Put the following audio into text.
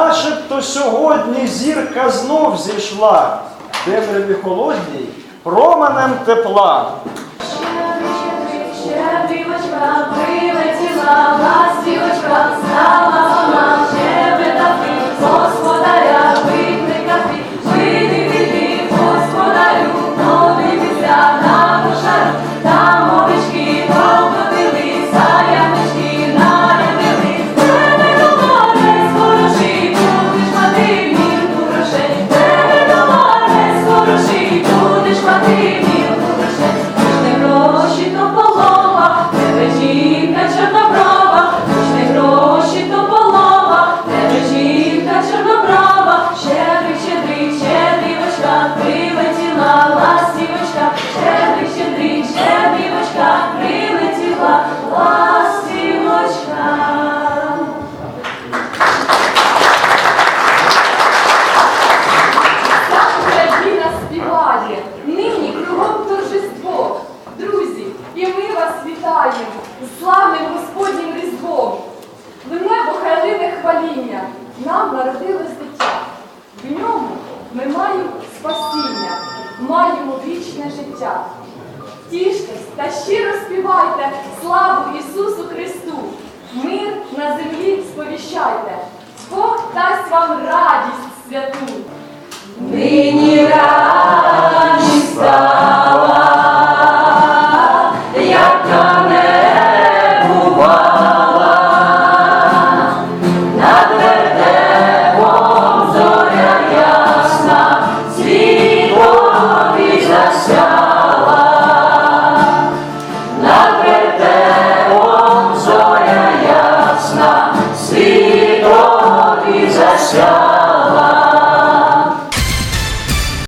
Начебто сьогодні зірка знов зійшла, темряві холодній променем тепла. Щедрий, щедрий, щедрівочка прилетіла. Ми маємо спасіння, маємо вічне життя. Тіштесь та щиро співайте славу Ісусу Христу, мир на землі сповіщайте, Бог дасть вам радість.